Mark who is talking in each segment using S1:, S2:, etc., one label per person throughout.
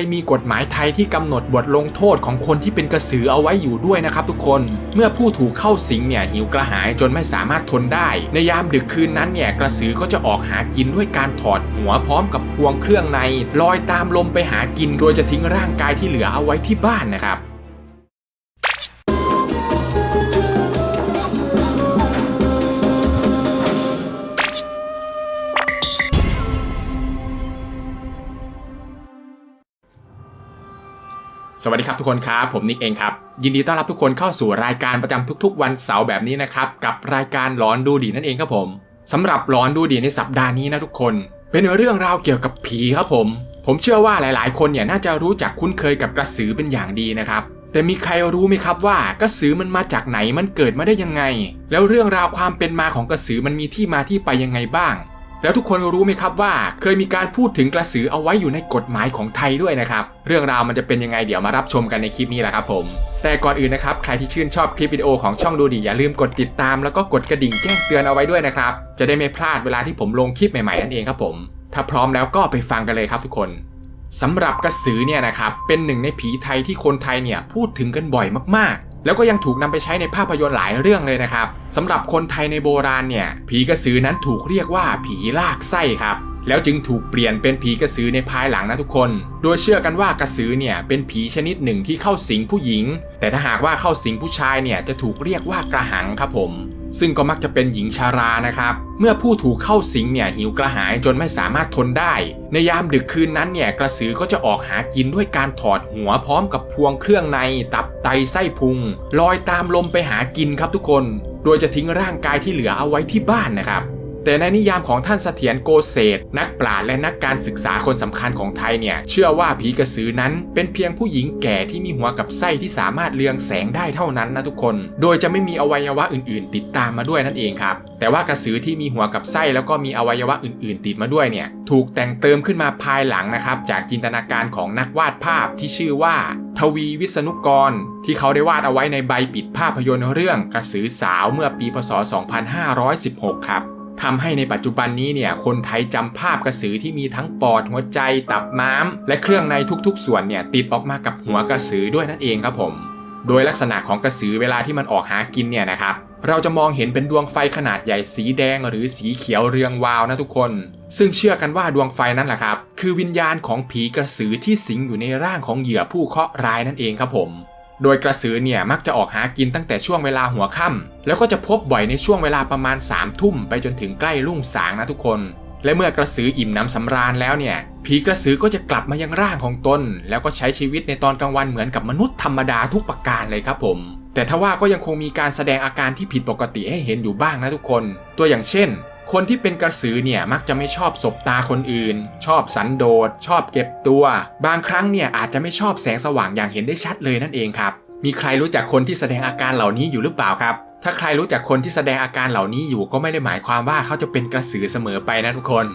S1: ยมีกฎหมายไทยที่กำหนดบทลงโทษของคนที่เป็นกระสือเอาไว้อยู่ด้วยนะครับทุกคน เมื่อผู้ถูกเข้าสิงเนี่ยหิวกระหายจนไม่สามารถทนได้ ในยามดึกคืนนั้นเนี่ยกระสือก็จะออกหากินด้วยการถอดหัวพร้อมกับพวงเครื่องในลอยตามลมไปหากินโดยจะทิ้งร่างกายที่เหลือเอาไว้ที่บ้านนะครับ สวัสดีครับทุกคนครับ ผมนิกเองครับ ยินดีต้อนรับทุกคนเข้าสู่รายการประจำทุกๆ วันเสาร์แบบนี้นะครับ กับรายการหลอนดูดีนั่นเองครับผมสำหรับหลอนดูดีในสัปดาห์นี้นะทุกคน เป็นเรื่องราวเกี่ยวกับผีครับผม ผมเชื่อว่าหลายๆ คนเนี่ยน่าจะรู้จักคุ้นเคยกับกระสือเป็นอย่างดีนะครับแต่มีใครรู้ไหมครับว่ากระสือมันมาจากไหนมันเกิดมาได้ยังไง แล้วเรื่องราวความเป็นมาของกระสือมันมีที่มาที่ไปยังไงบ้าง แล้วทุกคนรู้ไหมครับว่าเคยมีการพูดถึงกระสือเอาไว้อยู่ในกฎหมายของไทยด้วยนะครับเรื่องราวมันจะเป็นยังไงเดี๋ยวมารับชมกันในคลิปนี้แหละครับผม แต่ก่อนอื่นนะครับใครที่ชื่นชอบคลิปวิดีโอของช่องดูดีอย่าลืมกดติดตามแล้วก็กดกระดิ่งแจ้งเตือนเอาไว้ด้วยนะครับจะได้ไม่พลาดเวลาที่ผมลงคลิปใหม่ๆนั่นเองครับผม ถ้าพร้อมแล้วก็ไปฟังกันเลยครับทุกคนสำหรับกระสือเนี่ยนะครับเป็นหนึ่งในผีไทยที่คนไทยเนี่ยพูดถึงกันบ่อยมากๆ แล้วก็ยังถูกนำไปใช้ในภาพยนตร์หลายเรื่องเลยนะครับสำหรับคนไทยในโบราณเนี่ยผีกระสือนั้นถูกเรียกว่าผีลากไส้ครับแล้วจึงถูกเปลี่ยนเป็นผีกระสือในภายหลังนะทุกคน โดยเชื่อกันว่ากระสือเนี่ยเป็นผีชนิดหนึ่งที่เข้าสิงผู้หญิง แต่ถ้าหากว่าเข้าสิงผู้ชายเนี่ยจะถูกเรียกว่ากระหังครับผม ซึ่งก็มักจะเป็นหญิงชารานะครับ เมื่อผู้ถูกเข้าสิงเนี่ยหิวกระหายจนไม่สามารถทนได้ ในยามดึกคืนนั้นเนี่ยกระสือก็จะออกหากินด้วยการถอดหัวพร้อมกับพวงเครื่องใน ตับไตไส้พุงลอยตามลมไปหากินครับทุกคน โดยจะทิ้งร่างกายที่เหลือเอาไว้ที่บ้านนะครับ แต่ในนิยามของท่านเสถียรโกเศษนักปราชญ์และนักการศึกษาคนสำคัญของไทยเนี่ย เชื่อว่าผีกระสือนั้น เป็นเพียงผู้หญิงแก่ที่มีหัวกับไส้ที่สามารถเลืองแสงได้เท่านั้นนะทุกคน โดยจะไม่มีอวัยวะอื่น ๆ ติดตามมาด้วยนั่นเองครับ แต่ว่ากระสือที่มีหัวกับไส้แล้วก็มีอวัยวะอื่น ๆ ติดมาด้วยเนี่ย ถูกแต่งเติมขึ้นมาภายหลังนะครับ จากจินตนาการของนักวาดภาพที่ชื่อว่า ทวีวิษณุกร ที่เขาได้วาดเอาไว้ในใบปิดภาพยนตร์เรื่องกระสือสาวเมื่อปีพศ 2516 ครับ ทำให้ในปัจจุบันนี้เนี่ยคนไทยจำภาพกระสือที่มีทั้งปอดหัวใจตับม้าม และเครื่องในทุกๆ ส่วนเนี่ยติดออกมากับหัวกระสือด้วยนั่นเองครับผม โดยลักษณะของกระสือเวลาที่มันออกหากินเนี่ยนะครับเราจะมองเห็นเป็นดวงไฟขนาดใหญ่สีแดงหรือสีเขียวเรืองวาวนะทุกคน ซึ่งเชื่อกันว่าดวงไฟนั้นแหละครับ คือวิญญาณของผีกระสือที่สิงอยู่ในร่างของเหยื่อผู้เคราะห์ร้ายนั่นเองครับผม โดยกระสือเนี่ยมักจะออกหากินตั้งแต่ช่วงเวลาหัวค่ำแล้วก็จะพบบ่อยในช่วงเวลาประมาณ3ามทุ่มไปจนถึงใกล้รุ่งสางนะทุกคน และเมื่อกระสืออิ่มน้ำสำราญแล้วเนี่ย ผีกระสือก็จะกลับมายังร่างของตน แล้วก็ใช้ชีวิตในตอนกลางวันเหมือนกับมนุษย์ธรรมดาทุกประการเลยครับผมแต่ทว่าก็ยังคงมีการแสดงอาการที่ผิดปกติให้เห็นอยู่บ้างนะทุกคน ตัวอย่างเช่น คนที่เป็นกระสือเนี่ยมักจะไม่ชอบสบตาคนอื่น ชอบสันโดษ ชอบเก็บตัว บางครั้งเนี่ยอาจจะไม่ชอบแสงสว่างอย่างเห็นได้ชัดเลยนั่นเองครับ มีใครรู้จักคนที่แสดงอาการเหล่านี้อยู่หรือเปล่าครับ ถ้าใครรู้จักคนที่แสดงอาการเหล่านี้อยู่ก็ไม่ได้หมายความว่าเขาจะเป็นกระสือเสมอไปนะทุกคน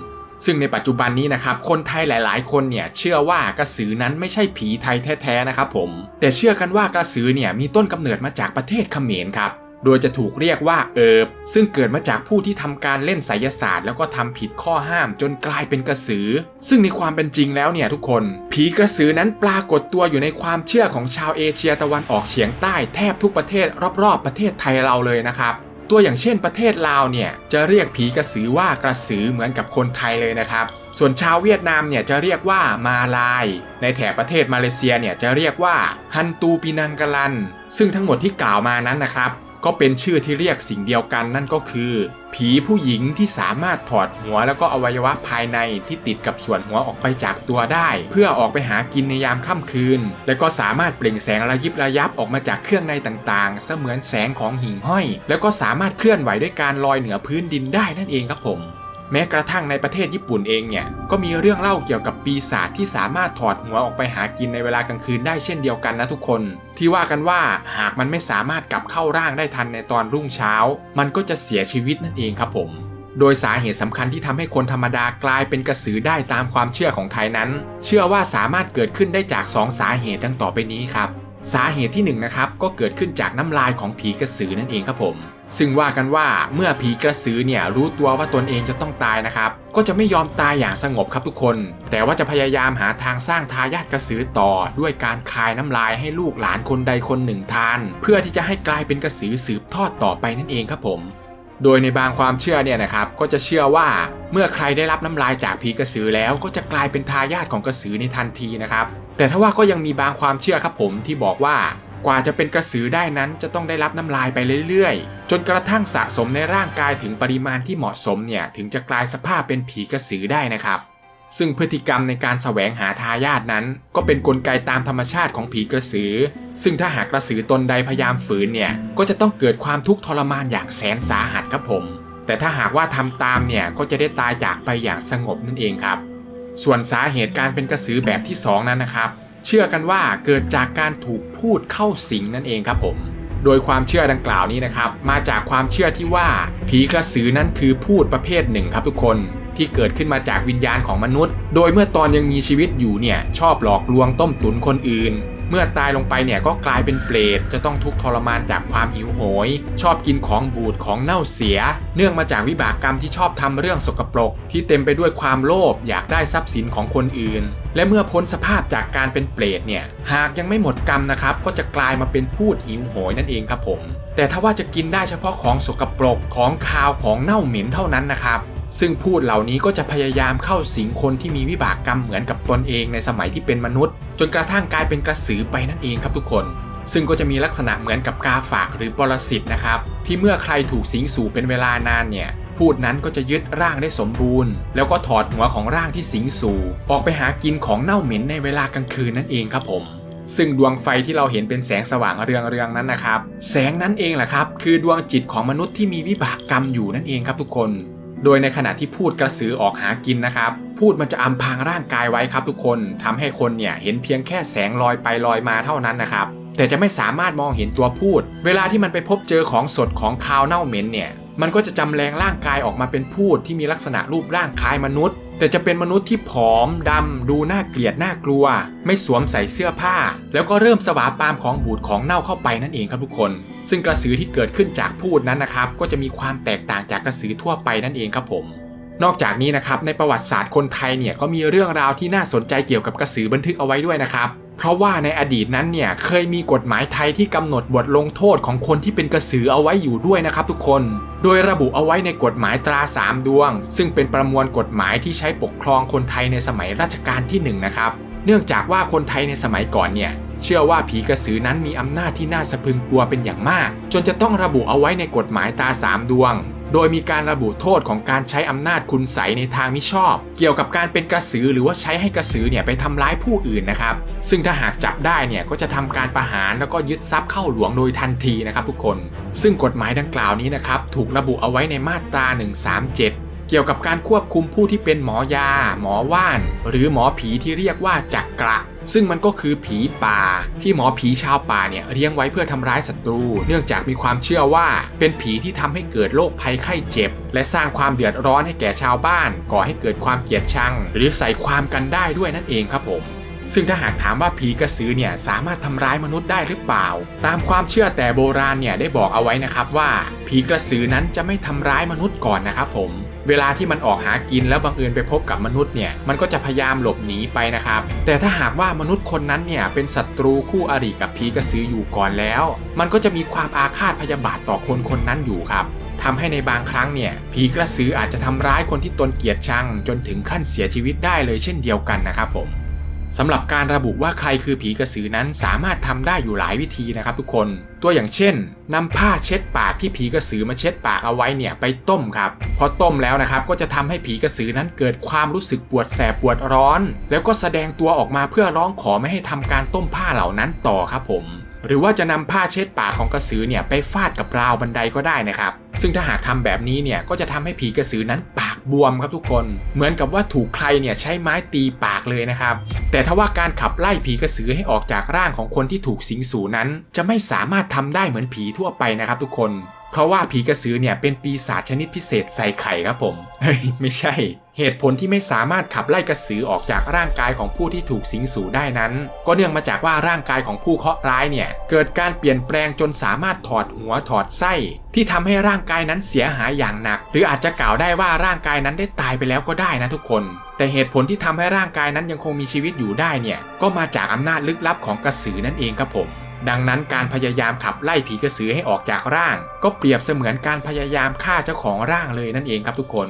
S1: ซึ่งในปัจจุบันนี้นะครับ คนไทยหลาย ๆ คนเนี่ยเชื่อว่ากระสือนั้นไม่ใช่ผีไทยแท้ ๆ นะครับผม แต่เชื่อกันว่ากระสือเนี่ยมีต้นกำเนิดมาจากประเทศเขมรครับ โดยจะถูกเรียกว่าเอิบซึ่งเกิดมาจากผู้ที่ทำการเล่นไสยศาสตร์ แล้วก็ทำผิดข้อห้ามจนกลายเป็นกระสือ ซึ่งในความเป็นจริงแล้วเนี่ยทุกคน ผีกระสือนั้นปรากฏตัวอยู่ในความเชื่อของชาวเอเชียตะวันออกเฉียงใต้แทบทุกประเทศรอบๆ ประเทศไทยเราเลยนะครับตัวอย่างเช่นประเทศลาวเนี่ยจะเรียกผีกระสือว่ากระสือเหมือนกับคนไทยเลยนะครับ ส่วนชาวเวียดนามเนี่ยจะเรียกว่ามาลาย ในแถบประเทศมาเลเซียเนี่ยจะเรียกว่าฮันตูปินังกะลัน ซึ่งทั้งหมดที่กล่าวมานั้นนะครับ ก็เป็นชื่อที่เรียกสิ่งเดียวกันนั่นก็คือ ผีผู้หญิงที่สามารถถอดหัวแล้วก็อวัยวะภายในที่ติดกับส่วนหัวออกไปจากตัวได้ เพื่อออกไปหากินในยามค่ำคืน และก็สามารถเปล่งแสงระยิบระยับออกมาจากเครื่องในต่างๆ เสมือนแสงของหิ่งห้อย แล้วก็สามารถเคลื่อนไหวด้วยการลอยเหนือพื้นดินได้นั่นเองครับผม แม้กระทั่งในประเทศญี่ปุ่นเองเนี่ยก็มีเรื่องเล่าเกี่ยวกับปีศาจที่สามารถถอดหัวออกไปหากินในเวลากลางคืนได้เช่นเดียวกันนะทุกคน ที่ว่ากันว่าหากมันไม่สามารถกลับเข้าร่างได้ทันในตอนรุ่งเช้า มันก็จะเสียชีวิตนั่นเองครับผม โดยสาเหตุสำคัญที่ทำให้คนธรรมดากลายเป็นกระสือได้ตามความเชื่อของไทยนั้น เชื่อว่าสามารถเกิดขึ้นได้จาก 2สาเหตุดังต่อไปนี้ครับ สาเหตุที่1นงนะครับก็เกิดขึ้นจากน้ำลายของผีกระสือนั่นเองครับผม ซึ่งว่ากันว่าเมื่อผีกระสือเนี่ยรู้ตัวว่าตนเองจะต้องตายนะครับ ก็จะไม่ยอมตายอย่างสงบครับทุกคน แต่ว่าจะพยายามหาทางสร้างทายาทกระสือต่อ ด้วยการคายน้ำลายให้ลูกหลานคนใดคนหนึ่งทาน เพื่อที่จะให้กลายเป็นกระสือสืบทอดต่อไปนั่นเองครับผมโดยในบางความเชื่อเนี่ยนะครับก็จะเชื่อว่าเมื่อใครได้รับน้ำลายจากผีกระสือแล้วก็จะกลายเป็นทายาทของกระสือในทันทีนะครับแต่ถ้าว่าก็ยังมีบางความเชื่อครับผมที่บอกว่า กว่าจะเป็นกระสือได้นั้นจะต้องได้รับน้ำลายไปเรื่อยๆ จนกระทั่งสะสมในร่างกายถึงปริมาณที่เหมาะสมเนี่ยถึงจะกลายสภาพเป็นผีกระสือได้นะครับ ซึ่งพฤติกรรมในการแสวงหาทายาทนั้น ก็เป็นนกลไกตามธรรมชาติของผีกระสือ ซึ่งถ้าหากกระสือตนใดพยายามฝืนเนี่ยก็จะต้องเกิดความทุกข์ทรมานอย่างแสนสาหัสครับผม แต่ถ้าหากว่าทำตามเนี่ยก็จะได้ตายจากไปอย่างสงบนั่นเองครับ ส่วนสาเหตุการเป็นกระสือแบบที่ 2 นั้นนะครับ เชื่อกันว่าเกิดจากการถูกพูดเข้าสิงนั่นเองครับผม โดยความเชื่อดังกล่าวนี้นะครับ มาจากความเชื่อที่ว่าผีกระสือนั้นคือพูดประเภทหนึ่งครับทุกคนที่เกิดขึ้นมาจากวิญญาณของมนุษย์ โดยเมื่อตอนยังมีชีวิตอยู่เนี่ยชอบหลอกลวงต้มตุ๋นคนอื่น เมื่อตายลงไปเนี่ยก็กลายเป็นเปรตจะต้องทุกข์ทรมานจากความหิวโหย ชอบกินของบูดของเน่าเสีย เนื่องมาจากวิบากกรรมที่ชอบทำเรื่องสกปรก ที่เต็มไปด้วยความโลภอยากได้ทรัพย์สินของคนอื่น และเมื่อพ้นสภาพจากการเป็นเปรตเนี่ยหากยังไม่หมดกรรมนะครับก็จะกลายมาเป็นพูดหิวโหยนั่นเองครับผม แต่ถ้าว่าจะกินได้เฉพาะของสกปรกของคาวของเน่าเหม็นเท่านั้นนะครับ ซึ่งพูดเหล่านี้ก็จะพยายามเข้าสิงคนที่มีวิบากกรรมเหมือนกับตนเองในสมัยที่เป็นมนุษย์ จนกระทั่งกลายเป็นกระสือไปนั่นเองครับทุกคน ซึ่งก็จะมีลักษณะเหมือนกับกาฝากหรือปรสิตนะครับ ที่เมื่อใครถูกสิงสู่เป็นเวลานานเนี่ยพูดนั้นก็จะยึดร่างได้สมบูรณ์ แล้วก็ถอดหัวของร่างที่สิงสู่ ออกไปหากินของเน่าเหม็นในเวลากลางคืนนั่นเองครับผมซึ่งดวงไฟที่เราเห็นเป็นแสงสว่างเรืองๆนั้นนะครับ แสงนั้นเองแหละครับ คือดวงจิตของมนุษย์ที่มีวิบากกรรมอยู่นั่นเองครับทุกคน โดยในขณะที่พูดกระสือออกหากินนะครับ พูดมันจะอำพรางร่างกายไว้ครับทุกคนทำให้คนเนี่ยเห็นเพียงแค่แสงลอยไปลอยมาเท่านั้นนะครับ แต่จะไม่สามารถมองเห็นตัวพูด เวลาที่มันไปพบเจอของสดของคาวเน่าเหม็นเนี่ย มันก็จะจำแรงร่างกายออกมาเป็นพูดที่มีลักษณะรูปร่างคล้ายมนุษย์ แต่จะเป็นมนุษย์ที่ผอมดำดูน่าเกลียดน่ากลัว ไม่สวมใส่เสื้อผ้า แล้วก็เริ่มสวาปามของบูดของเน่าเข้าไปนั่นเองครับทุกคน ซึ่งกระสือที่เกิดขึ้นจากพูดนั้นนะครับก็จะมีความแตกต่างจากกระสือทั่วไปนั่นเองครับผม นอกจากนี้นะครับในประวัติศาสตร์คนไทยเนี่ยก็มีเรื่องราวที่น่าสนใจเกี่ยวกับกระสือบันทึกเอาไว้ด้วยนะครับเพราะว่าในอดีตนั้นเนี่ยเคยมีกฎหมายไทยที่กำหนดบทลงโทษของคนที่เป็นกระสือเอาไว้อยู่ด้วยนะครับทุกคน โดยระบุเอาไว้ในกฎหมายตราสามดวง ซึ่งเป็นประมวลกฎหมายที่ใช้ปกครองคนไทยในสมัยรัชกาลที่หนึ่งนะครับ เนื่องจากว่าคนไทยในสมัยก่อนเนี่ยเชื่อว่าผีกระสือนั้นมีอำนาจที่น่าสะพึงกลัวเป็นอย่างมาก จนจะต้องระบุเอาไว้ในกฎหมายตราสามดวง โดยมีการระบุโทษของการใช้อำนาจคุณใสยในทางมิชอบ เกี่ยวกับการเป็นกระสือหรือว่าใช้ให้กระสือเนี่ยไปทำร้ายผู้อื่นนะครับ ซึ่งถ้าหากจับได้เนี่ยก็จะทำการประหารแล้วก็ยึดทรัพย์เข้าหลวงโดยทันทีนะครับทุกคน ซึ่งกฎหมายดังกล่าวนี้นะครับถูกระบุเอาไว้ในมาตรา 137 เกี่ยวกับการควบคุมผู้ที่เป็นหมอยา หมอว่าน หรือหมอผีที่เรียกว่าจักกระ ซึ่งมันก็คือผีป่า ที่หมอผีชาวป่าเนี่ยเลี้ยงไว้เพื่อทำร้ายศัตรู เนื่องจากมีความเชื่อว่า เป็นผีที่ทำให้เกิดโรคภัยไข้เจ็บ และสร้างความเดือดร้อนให้แก่ชาวบ้าน ก่อให้เกิดความเกลียดชัง หรือใส่ความกันได้ด้วยนั่นเองครับผมซึ่งถ้าหากถามว่าผีกระสือเนี่ยสามารถทำร้ายมนุษย์ได้หรือเปล่า ตามความเชื่อแต่โบราณเนี่ยได้บอกเอาไว้นะครับว่า ผีกระสือนั้นจะไม่ทำร้ายมนุษย์ก่อนนะครับผม เวลาที่มันออกหากินแล้วบังเอิญไปพบกับมนุษย์เนี่ยมันก็จะพยายามหลบหนีไปนะครับ แต่ถ้าหากว่ามนุษย์คนนั้นเนี่ยเป็นศัตรูคู่อริกับผีกระสืออยู่ก่อนแล้ว มันก็จะมีความอาฆาตพยาบาทต่อคนคนนั้นอยู่ครับทำให้ในบางครั้งเนี่ยผีกระสืออาจจะทำร้ายคนที่ตนเกลียดชัง จนถึงขั้นเสียชีวิตได้เลยเช่นเดียวกันนะครับผม สำหรับการระบุว่าใครคือผีกระสือนั้นสามารถทำได้อยู่หลายวิธีนะครับทุกคน ตัวอย่างเช่นนำผ้าเช็ดปากที่ผีกระสือมาเช็ดปากเอาไว้เนี่ยไปต้มครับ พอต้มแล้วนะครับก็จะทำให้ผีกระสือนั้นเกิดความรู้สึกปวดแสบปวดร้อน แล้วก็แสดงตัวออกมาเพื่อร้องขอไม่ให้ทำการต้มผ้าเหล่านั้นต่อครับผม หรือว่าจะนำผ้าเช็ดปากของกระสือเนี่ยไปฟาดกับราวบันไดก็ได้นะครับ ซึ่งถ้าหากทำแบบนี้เนี่ยก็จะทำให้ผีกระสือนั้นปากบวมครับทุกคน เหมือนกับว่าถูกใครเนี่ยใช้ไม้ตีปากเลยนะครับ แต่ถ้าว่าการขับไล่ผีกระสือให้ออกจากร่างของคนที่ถูกสิงสู่นั้น จะไม่สามารถทำได้เหมือนผีทั่วไปนะครับทุกคน เพราะว่าผีกระสือเนี่ยเป็นปีศาจชนิดพิเศษใส่ไข่ครับผมเฮ้ยไม่ใช่ เหตุผลที่ไม่สามารถขับไล่กระสือออกจากร่างกายของผู้ที่ถูกสิงสู่ได้นั้น ก็เนื่องมาจากว่าร่างกายของผู้เคราะห์ร้ายเนี่ยเกิดการเปลี่ยนแปลงจนสามารถถอดหัวถอดไส้ ที่ทำให้ร่างกายนั้นเสียหายอย่างหนัก หรืออาจจะกล่าวได้ว่าร่างกายนั้นได้ตายไปแล้วก็ได้นะทุกคน แต่เหตุผลที่ทำให้ร่างกายนั้นยังคงมีชีวิตอยู่ได้เนี่ยก็มาจากอำนาจลึกลับของกระสือนั่นเองครับผม ดังนั้นการพยายามขับไล่ผีกระสือให้ออกจากร่าง ก็เปรียบเสมือนการพยายามฆ่าเจ้าของร่างเลยนั่นเองครับทุกคน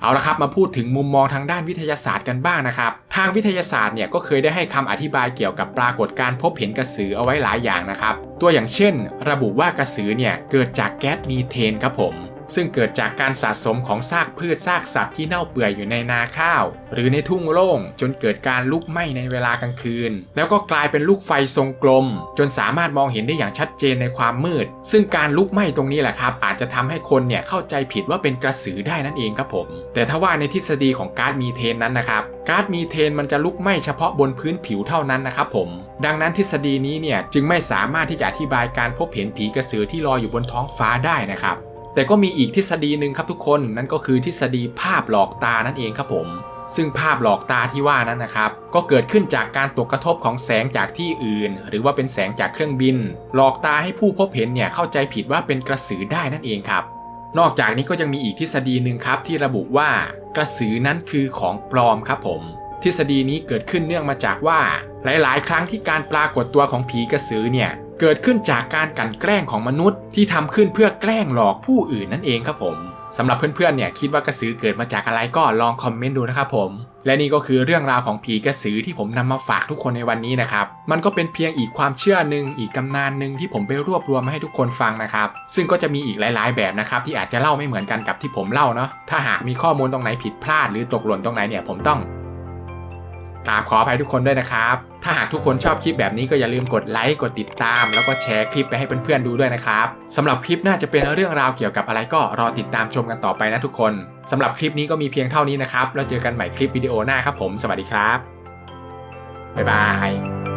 S1: เอาละครับมาพูดถึงมุมมองทางด้านวิทยาศาสตร์กันบ้างนะครับ ทางวิทยาศาสตร์เนี่ยก็เคยได้ให้คำอธิบายเกี่ยวกับปรากฏการพบเห็นกระสือเอาไว้หลายอย่างนะครับ ตัวอย่างเช่น ระบุว่ากระสือเนี่ยเกิดจากแก๊สมีเทนครับผม ซึ่งเกิดจากการสะสมของซากพืชซากสัตว์ที่เน่าเปื่อยอยู่ในนาข้าว หรือในทุ่งโล่งจนเกิดการลุกไหม้ในเวลากลางคืน แล้วก็กลายเป็นลูกไฟทรงกลม จนสามารถมองเห็นได้อย่างชัดเจนในความมืด ซึ่งการลุกไหม้ตรงนี้แหละครับ อาจจะทำให้คนเนี่ยเข้าใจผิดว่าเป็นกระสือได้นั่นเองครับผม แต่ถ้าว่าในทฤษฎีของก๊าซมีเทนนั้นนะครับก๊าซมีเทนมันจะลุกไหม้เฉพาะบนพื้นผิวเท่านั้นนะครับผม ดังนั้นทฤษฎีนี้เนี่ยจึงไม่สามารถที่จะอธิบายการพบเห็นผีกระสือที่ลอยอยู่บนท้องฟ้าได้นะครับ แต่ก็มีอีกทฤษฎีหนึ่งครับทุกคนนั่นก็คือทฤษฎีภาพหลอกตานั่นเองครับผม ซึ่งภาพหลอกตาที่ว่านั้นนะครับ ก็เกิดขึ้นจากการตกกระทบของแสงจากที่อื่น หรือว่าเป็นแสงจากเครื่องบิน หลอกตาให้ผู้พบเห็นเนี่ยเข้าใจผิดว่าเป็นกระสือได้นั่นเองครับ นอกจากนี้ก็ยังมีอีกทฤษฎีหนึ่งครับที่ระบุว่ากระสือนั้นคือของปลอมครับผมทฤษฎีนี้เกิดขึ้นเนื่องมาจากว่า หลาย ๆ ครั้งที่การปรากฏตัวของผีกระสือเนี่ย เกิดขึ้นจากการกลั่นแกล้งของมนุษย์ ที่ทำขึ้นเพื่อแกล้งหลอกผู้อื่นนั่นเองครับผมสำหรับเพื่อนๆเนี่ยคิดว่ากระสือเกิดมาจากอะไรก็ลองคอมเมนต์ดูนะครับผม และนี่ก็คือเรื่องราวของผีกระสือที่ผมนำมาฝากทุกคนในวันนี้นะครับ มันก็เป็นเพียงอีกความเชื่อหนึ่งอีกตำนานหนึ่งที่ผมไปรวบรวมมาให้ทุกคนฟังนะครับ ซึ่งก็จะมีอีกหลายๆ แบบนะครับที่อาจจะเล่าไม่เหมือนกันกับที่ผมเล่าเนาะถ้าหากมีข้อมูลตรงไหนผิดพลาดหรือตกหล่นตรงไหนเนี่ยผมต้อง กราบขออภัยทุกคนด้วยนะครับ ถ้าหากทุกคนชอบคลิปแบบนี้ก็อย่าลืมกดไลค์กดติดตาม แล้วก็แชร์คลิปไปให้เพื่อนๆดูด้วยนะครับสำหรับคลิปน่าจะเป็นเรื่องราวเกี่ยวกับอะไรก็รอติดตามชมกันต่อไปนะทุกคนสำหรับคลิปนี้ก็มีเพียงเท่านี้นะครับแล้วเจอกันใหม่คลิปวิดีโอหน้าครับผม สวัสดีครับบ๊ายบาย